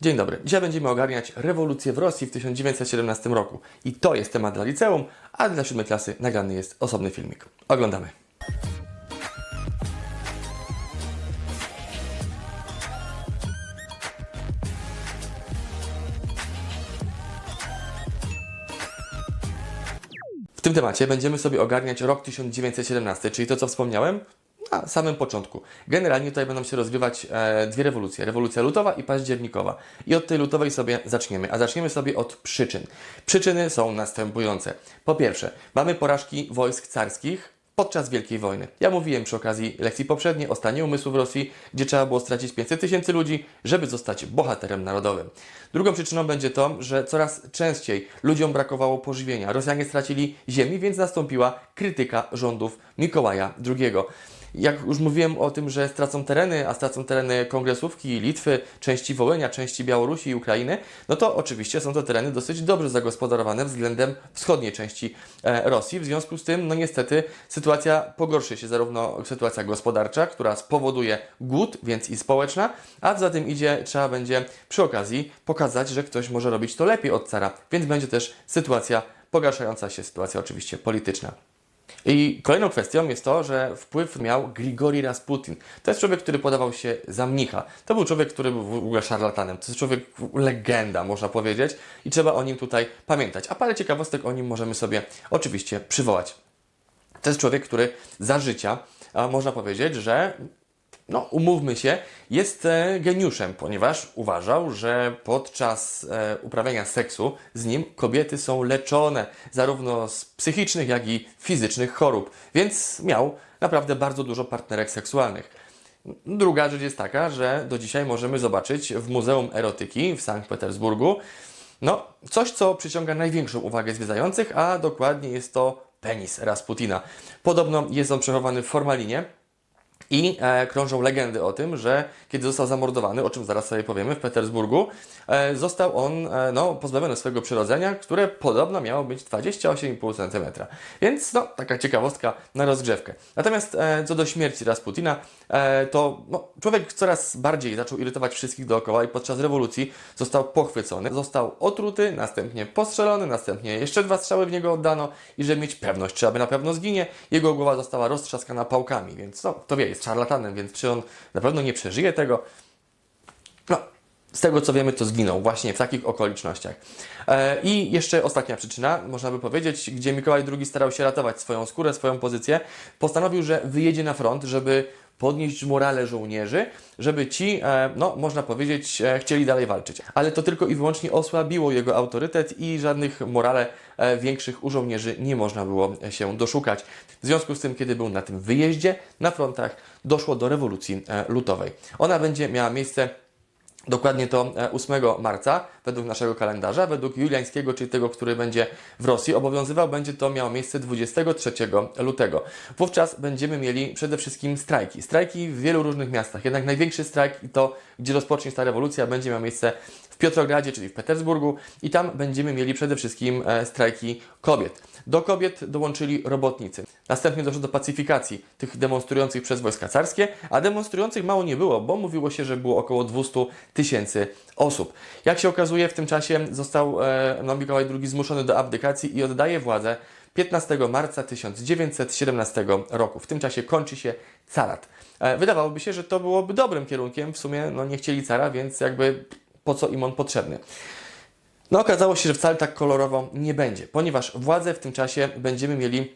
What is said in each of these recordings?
Dzień dobry. Dzisiaj będziemy ogarniać rewolucję w Rosji w 1917 roku. I to jest temat dla liceum, a dla siódmej klasy nagrany jest osobny filmik. Oglądamy. W tym temacie będziemy sobie ogarniać rok 1917, czyli to, co wspomniałem na samym początku. Generalnie tutaj będą się rozgrywać e, dwie rewolucje. Rewolucja lutowa i październikowa. I od tej lutowej sobie zaczniemy. A zaczniemy sobie od przyczyn. Przyczyny są następujące. Po pierwsze, mamy porażki wojsk carskich podczas Wielkiej Wojny. Ja mówiłem przy okazji lekcji poprzedniej o stanie umysłu w Rosji, gdzie trzeba było stracić 500 tysięcy ludzi, żeby zostać bohaterem narodowym. Drugą przyczyną będzie to, że coraz częściej ludziom brakowało pożywienia. Rosjanie stracili ziemi, więc nastąpiła krytyka rządów Mikołaja II. Jak już mówiłem o tym, że stracą tereny, a stracą tereny kongresówki, Litwy, części Wołynia, części Białorusi i Ukrainy, no to oczywiście są to tereny dosyć dobrze zagospodarowane względem wschodniej części e, Rosji. W związku z tym, no niestety, sytuacja pogorszy się, zarówno sytuacja gospodarcza, która spowoduje głód, więc i społeczna, a za tym idzie, trzeba będzie przy okazji pokazać, że ktoś może robić to lepiej od cara, więc będzie też sytuacja pogarszająca się, sytuacja oczywiście polityczna. I kolejną kwestią jest to, że wpływ miał Grigori Rasputin. To jest człowiek, który podawał się za mnicha. To był człowiek, który był w ogóle szarlatanem. To jest człowiek legenda, można powiedzieć, i trzeba o nim tutaj pamiętać. A parę ciekawostek o nim możemy sobie oczywiście przywołać. To jest człowiek, który za życia, można powiedzieć, że no, umówmy się, jest e, geniuszem, ponieważ uważał, że podczas e, uprawiania seksu z nim kobiety są leczone zarówno z psychicznych, jak i fizycznych chorób, więc miał naprawdę bardzo dużo partnerek seksualnych. Druga rzecz jest taka, że do dzisiaj możemy zobaczyć w Muzeum Erotyki w Sankt Petersburgu no, coś, co przyciąga największą uwagę zwiedzających, a dokładnie jest to penis Rasputina. Podobno jest on przechowany w formalinie, i e, krążą legendy o tym, że kiedy został zamordowany, o czym zaraz sobie powiemy, w Petersburgu, e, został on e, no, pozbawiony swojego przyrodzenia, które podobno miało być 28,5 cm. Więc no, taka ciekawostka na rozgrzewkę. Natomiast e, co do śmierci Rasputina, to no, człowiek coraz bardziej zaczął irytować wszystkich dookoła i podczas rewolucji został pochwycony, został otruty, następnie postrzelony, następnie jeszcze dwa strzały w niego oddano i żeby mieć pewność, czy aby na pewno zginie, jego głowa została roztrzaskana pałkami, więc no, to wie, jest szarlatanem, więc czy on na pewno nie przeżyje tego? No, z tego co wiemy, to zginął właśnie w takich okolicznościach. E, I jeszcze ostatnia przyczyna, można by powiedzieć, gdzie Mikołaj II starał się ratować swoją skórę, swoją pozycję, postanowił, że wyjedzie na front, żeby podnieść morale żołnierzy, żeby ci, e, no można powiedzieć, e, chcieli dalej walczyć. Ale to tylko i wyłącznie osłabiło jego autorytet i żadnych morale e, większych u żołnierzy nie można było się doszukać. W związku z tym, kiedy był na tym wyjeździe, na frontach, doszło do rewolucji lutowej. Ona będzie miała miejsce Dokładnie to e, 8 marca, według naszego kalendarza, według juliańskiego, czyli tego, który będzie w Rosji, obowiązywał, będzie to miało miejsce 23 lutego. Wówczas będziemy mieli przede wszystkim strajki. Strajki w wielu różnych miastach. Jednak największy strajk i to, gdzie rozpocznie się ta rewolucja, będzie miał miejsce Piotrogradzie, czyli w Petersburgu i tam będziemy mieli przede wszystkim e, strajki kobiet. Do kobiet dołączyli robotnicy. Następnie doszło do pacyfikacji tych demonstrujących przez wojska carskie, a demonstrujących mało nie było, bo mówiło się, że było około 200 tysięcy osób. Jak się okazuje, w tym czasie został e, no, Mikołaj II zmuszony do abdykacji i oddaje władzę 15 marca 1917 roku. W tym czasie kończy się carat. E, wydawałoby się, że to byłoby dobrym kierunkiem. W sumie no, nie chcieli cara, więc jakby po co im on potrzebny. No okazało się, że wcale tak kolorowo nie będzie, ponieważ władzę w tym czasie będziemy mieli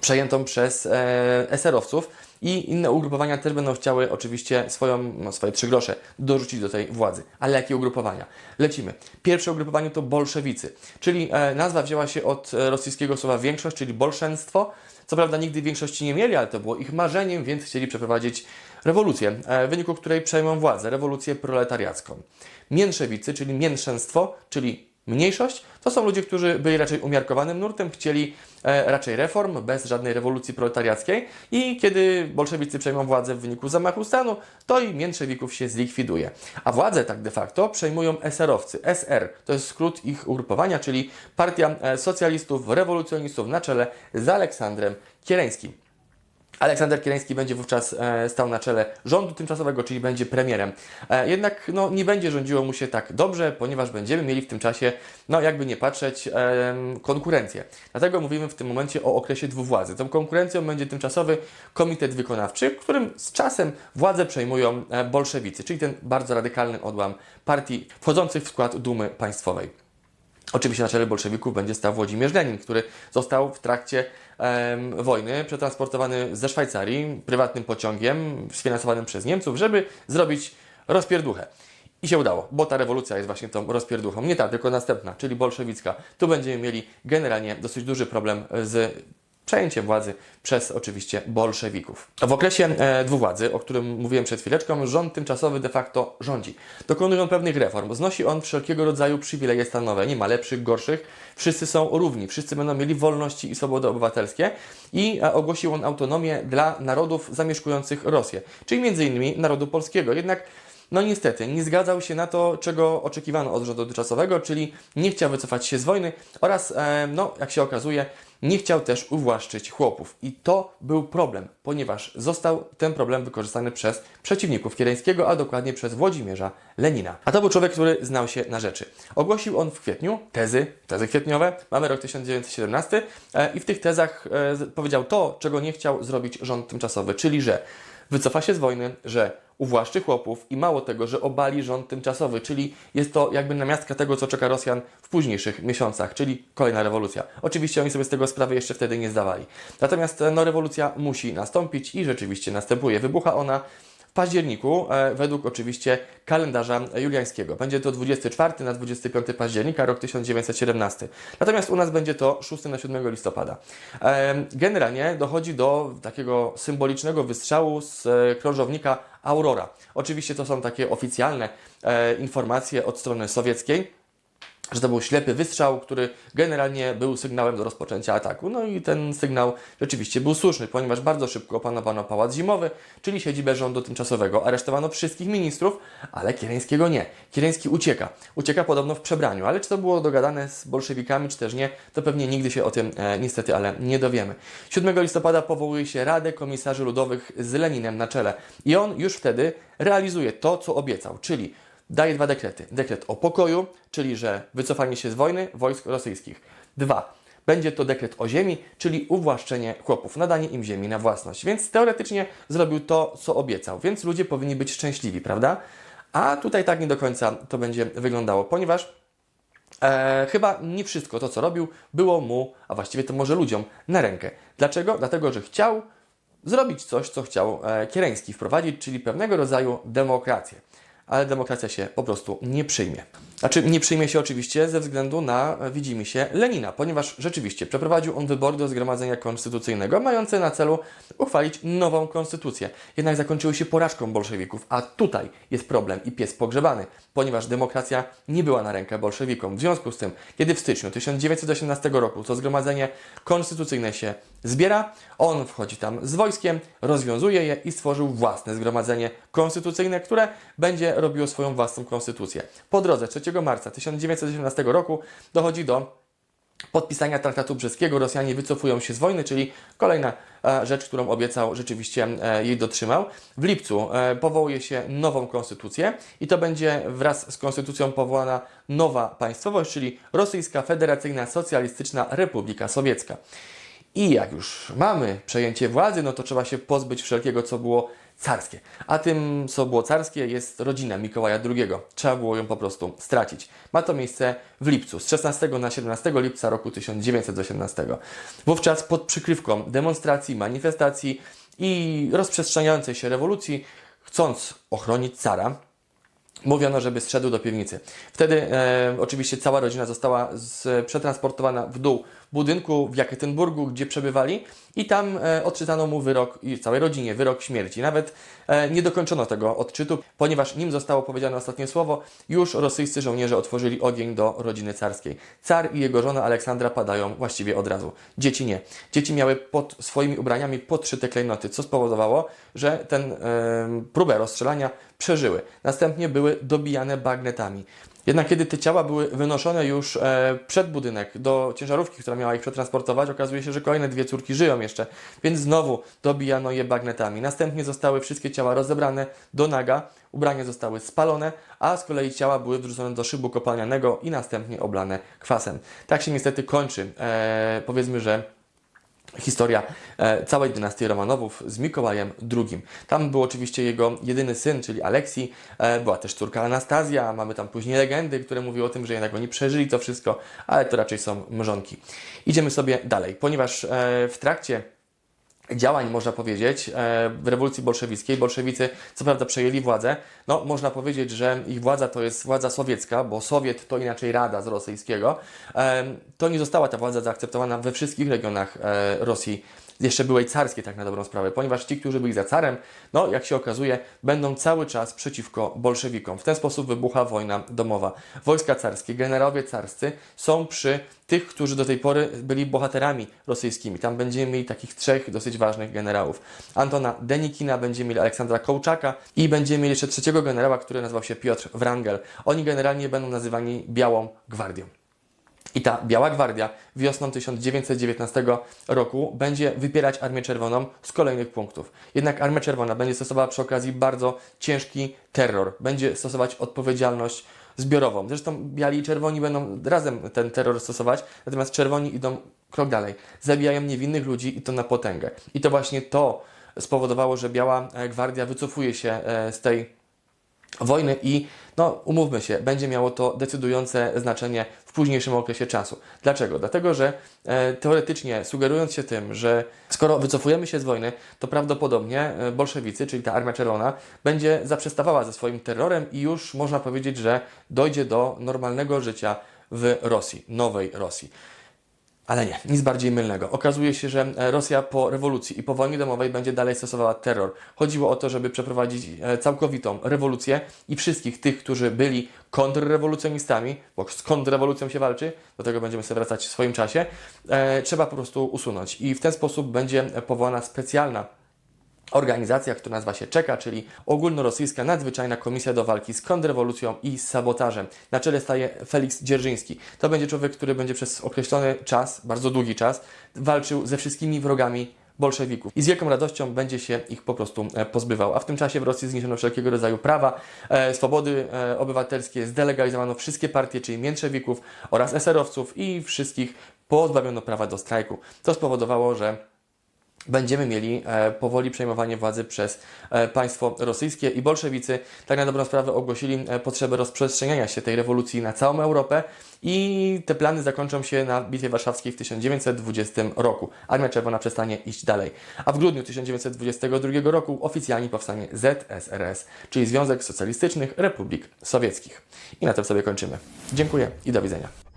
przejętą przez e, eserowców i inne ugrupowania też będą chciały oczywiście swoją, no, swoje trzy grosze dorzucić do tej władzy. Ale jakie ugrupowania? Lecimy. Pierwsze ugrupowanie to bolszewicy, czyli e, nazwa wzięła się od e, rosyjskiego słowa większość, czyli bolszenstwo. Co prawda nigdy większości nie mieli, ale to było ich marzeniem, więc chcieli przeprowadzić rewolucję, e, w wyniku której przejmą władzę, rewolucję proletariacką. Mięszewicy, czyli mięszenstwo, czyli mniejszość, to są ludzie, którzy byli raczej umiarkowanym nurtem, chcieli e, raczej reform, bez żadnej rewolucji proletariackiej i kiedy bolszewicy przejmą władzę w wyniku zamachu stanu, to i mięszewików się zlikwiduje. A władzę tak de facto przejmują eserowcy. SR to jest skrót ich ugrupowania, czyli Partia e, Socjalistów, Rewolucjonistów na czele z Aleksandrem Kieleńskim. Aleksander Kieleński będzie wówczas e, stał na czele rządu tymczasowego, czyli będzie premierem. E, jednak no, nie będzie rządziło mu się tak dobrze, ponieważ będziemy mieli w tym czasie, no jakby nie patrzeć, e, konkurencję. Dlatego mówimy w tym momencie o okresie dwuwładzy. Tą konkurencją będzie tymczasowy komitet wykonawczy, którym z czasem władzę przejmują bolszewicy, czyli ten bardzo radykalny odłam partii wchodzących w skład Dumy Państwowej. Oczywiście na czele bolszewików będzie stał Włodzimierz Lenin, który został w trakcie em, wojny przetransportowany ze Szwajcarii prywatnym pociągiem sfinansowanym przez Niemców, żeby zrobić rozpierduchę. I się udało, bo ta rewolucja jest właśnie tą rozpierduchą. Nie ta, tylko następna, czyli bolszewicka. Tu będziemy mieli generalnie dosyć duży problem z przejęciem władzy przez oczywiście bolszewików. W okresie e, dwuwładzy, o którym mówiłem przed chwileczką, rząd tymczasowy de facto rządzi. Dokonuje on pewnych reform, znosi on wszelkiego rodzaju przywileje stanowe, nie ma lepszych, gorszych, wszyscy są równi, wszyscy będą mieli wolności i swobody obywatelskie i e, ogłosił on autonomię dla narodów zamieszkujących Rosję, czyli innymi narodu polskiego. Jednak no niestety, nie zgadzał się na to, czego oczekiwano od rządu dotychczasowego, czyli nie chciał wycofać się z wojny oraz, e, no, jak się okazuje, nie chciał też uwłaszczyć chłopów. I to był problem, ponieważ został ten problem wykorzystany przez przeciwników Kieleńskiego, a dokładnie przez Włodzimierza Lenina. A to był człowiek, który znał się na rzeczy. Ogłosił on w kwietniu tezy, tezy kwietniowe, mamy rok 1917 e, i w tych tezach e, powiedział to, czego nie chciał zrobić rząd tymczasowy, czyli że wycofa się z wojny, że uwłaszczy chłopów i mało tego, że obali rząd tymczasowy, czyli jest to jakby namiastka tego, co czeka Rosjan w późniejszych miesiącach, czyli kolejna rewolucja. Oczywiście oni sobie z tego sprawy jeszcze wtedy nie zdawali. Natomiast e, no, rewolucja musi nastąpić i rzeczywiście następuje. Wybucha ona w październiku, e, według oczywiście kalendarza juliańskiego. Będzie to 24 na 25 października, rok 1917. Natomiast u nas będzie to 6 na 7 listopada. E, Generalnie dochodzi do takiego symbolicznego wystrzału z e, krążownika Aurora. Oczywiście to są takie oficjalne informacje od strony sowieckiej że to był ślepy wystrzał, który generalnie był sygnałem do rozpoczęcia ataku. No i ten sygnał rzeczywiście był słuszny, ponieważ bardzo szybko opanowano Pałac Zimowy, czyli siedzibę rządu tymczasowego. Aresztowano wszystkich ministrów, ale Kiereńskiego nie. Kiereński ucieka. Ucieka podobno w przebraniu, ale czy to było dogadane z bolszewikami, czy też nie, to pewnie nigdy się o tym e, niestety, ale nie dowiemy. 7 listopada powołuje się Radę Komisarzy Ludowych z Leninem na czele i on już wtedy realizuje to, co obiecał, czyli daje dwa dekrety. Dekret o pokoju, czyli że wycofanie się z wojny wojsk rosyjskich. Dwa. Będzie to dekret o ziemi, czyli uwłaszczenie chłopów, nadanie im ziemi na własność. Więc teoretycznie zrobił to, co obiecał, więc ludzie powinni być szczęśliwi, prawda? A tutaj tak nie do końca to będzie wyglądało, ponieważ E, chyba nie wszystko to, co robił, było mu, a właściwie to może ludziom, na rękę. Dlaczego? Dlatego, że chciał zrobić coś, co chciał e, Kiereński wprowadzić, czyli pewnego rodzaju demokrację. Ale demokracja się po prostu nie przyjmie. Znaczy, nie przyjmie się oczywiście ze względu na, e, widzimy się, Lenina, ponieważ rzeczywiście przeprowadził on wybory do Zgromadzenia Konstytucyjnego, mające na celu uchwalić nową konstytucję. Jednak zakończyły się porażką bolszewików, a tutaj jest problem i pies pogrzebany, ponieważ demokracja nie była na rękę bolszewikom. W związku z tym, kiedy w styczniu 1918 roku to Zgromadzenie Konstytucyjne się zbiera, on wchodzi tam z wojskiem, rozwiązuje je i stworzył własne Zgromadzenie Konstytucyjne, które będzie robiło swoją własną konstytucję. Po drodze 3 marca 1918 roku dochodzi do podpisania traktatu brzeskiego Rosjanie wycofują się z wojny, czyli kolejna e, rzecz, którą obiecał, rzeczywiście e, jej dotrzymał. W lipcu e, powołuje się nową konstytucję i to będzie wraz z konstytucją powołana nowa państwowość, czyli Rosyjska Federacyjna Socjalistyczna Republika Sowiecka. I jak już mamy przejęcie władzy, no to trzeba się pozbyć wszelkiego, co było carskie. A tym, co było carskie, jest rodzina Mikołaja II. Trzeba było ją po prostu stracić. Ma to miejsce w lipcu, z 16 na 17 lipca roku 1918. Wówczas pod przykrywką demonstracji, manifestacji i rozprzestrzeniającej się rewolucji, chcąc ochronić cara, Mówiono, żeby zszedł do piwnicy. Wtedy e, oczywiście cała rodzina została z, przetransportowana w dół budynku w Jakietenburgu, gdzie przebywali i tam e, odczytano mu wyrok i całej rodzinie wyrok śmierci. Nawet e, nie dokończono tego odczytu, ponieważ nim zostało powiedziane ostatnie słowo, już rosyjscy żołnierze otworzyli ogień do rodziny carskiej. Car i jego żona Aleksandra padają właściwie od razu. Dzieci nie. Dzieci miały pod swoimi ubraniami podszyte klejnoty, co spowodowało, że ten e, próbę rozstrzelania przeżyły. Następnie były dobijane bagnetami. Jednak kiedy te ciała były wynoszone już e, przed budynek do ciężarówki, która miała ich przetransportować, okazuje się, że kolejne dwie córki żyją jeszcze, więc znowu dobijano je bagnetami. Następnie zostały wszystkie ciała rozebrane do naga, ubrania zostały spalone, a z kolei ciała były wrzucone do szybu kopalnianego i następnie oblane kwasem. Tak się niestety kończy, e, powiedzmy, że historia e, całej dynastii Romanowów z Mikołajem II. Tam był oczywiście jego jedyny syn, czyli Aleksji, e, była też córka Anastazja, mamy tam później legendy, które mówiły o tym, że jednak oni przeżyli to wszystko, ale to raczej są mrzonki. Idziemy sobie dalej, ponieważ e, w trakcie działań, można powiedzieć, e, w rewolucji bolszewickiej. Bolszewicy, co prawda, przejęli władzę. No, można powiedzieć, że ich władza to jest władza sowiecka, bo Sowiet to inaczej Rada z rosyjskiego. E, To nie została ta władza zaakceptowana we wszystkich regionach e, Rosji jeszcze byłej carskiej, tak na dobrą sprawę, ponieważ ci, którzy byli za carem, no jak się okazuje, będą cały czas przeciwko bolszewikom. W ten sposób wybucha wojna domowa. Wojska carskie, generałowie carscy są przy tych, którzy do tej pory byli bohaterami rosyjskimi. Tam będziemy mieli takich trzech dosyć ważnych generałów. Antona Denikina, będziemy mieli Aleksandra Kołczaka i będziemy mieli jeszcze trzeciego generała, który nazywał się Piotr Wrangel. Oni generalnie będą nazywani Białą Gwardią. I ta Biała Gwardia wiosną 1919 roku będzie wypierać Armię Czerwoną z kolejnych punktów. Jednak Armia Czerwona będzie stosowała przy okazji bardzo ciężki terror. Będzie stosować odpowiedzialność zbiorową. Zresztą biali i czerwoni będą razem ten terror stosować, natomiast czerwoni idą krok dalej. Zabijają niewinnych ludzi i to na potęgę. I to właśnie to spowodowało, że Biała e, Gwardia wycofuje się e, z tej wojny i no umówmy się, będzie miało to decydujące znaczenie w późniejszym okresie czasu. Dlaczego? Dlatego, że e, teoretycznie sugerując się tym, że skoro wycofujemy się z wojny, to prawdopodobnie e, bolszewicy, czyli ta Armia Czerwona, będzie zaprzestawała ze swoim terrorem i już można powiedzieć, że dojdzie do normalnego życia w Rosji, nowej Rosji. Ale nie, nic bardziej mylnego. Okazuje się, że e, Rosja po rewolucji i po wojnie domowej będzie dalej stosowała terror. Chodziło o to, żeby przeprowadzić e, całkowitą rewolucję i wszystkich tych, którzy byli kontrrewolucjonistami, bo z kontrrewolucją się walczy, do tego będziemy sobie wracać w swoim czasie, e, trzeba po prostu usunąć. I w ten sposób będzie powołana specjalna organizacja, która nazywa się Czeka, czyli Ogólnorosyjska Nadzwyczajna Komisja do Walki z kontrrewolucją i sabotażem. Na czele staje Felix Dzierżyński. To będzie człowiek, który będzie przez określony czas, bardzo długi czas, walczył ze wszystkimi wrogami bolszewików i z wielką radością będzie się ich po prostu e, pozbywał. A w tym czasie w Rosji zniesiono wszelkiego rodzaju prawa, e, swobody e, obywatelskie, zdelegalizowano wszystkie partie, czyli miętrzewików oraz eserowców i wszystkich pozbawiono prawa do strajku. To spowodowało, że będziemy mieli e, powoli przejmowanie władzy przez e, państwo rosyjskie i bolszewicy tak na dobrą sprawę ogłosili e, potrzebę rozprzestrzeniania się tej rewolucji na całą Europę i te plany zakończą się na Bitwie Warszawskiej w 1920 roku. Armia Czerwona przestanie iść dalej. A w grudniu 1922 roku oficjalnie powstanie ZSRS, czyli Związek Socjalistycznych Republik Sowieckich. I na tym sobie kończymy. Dziękuję i do widzenia.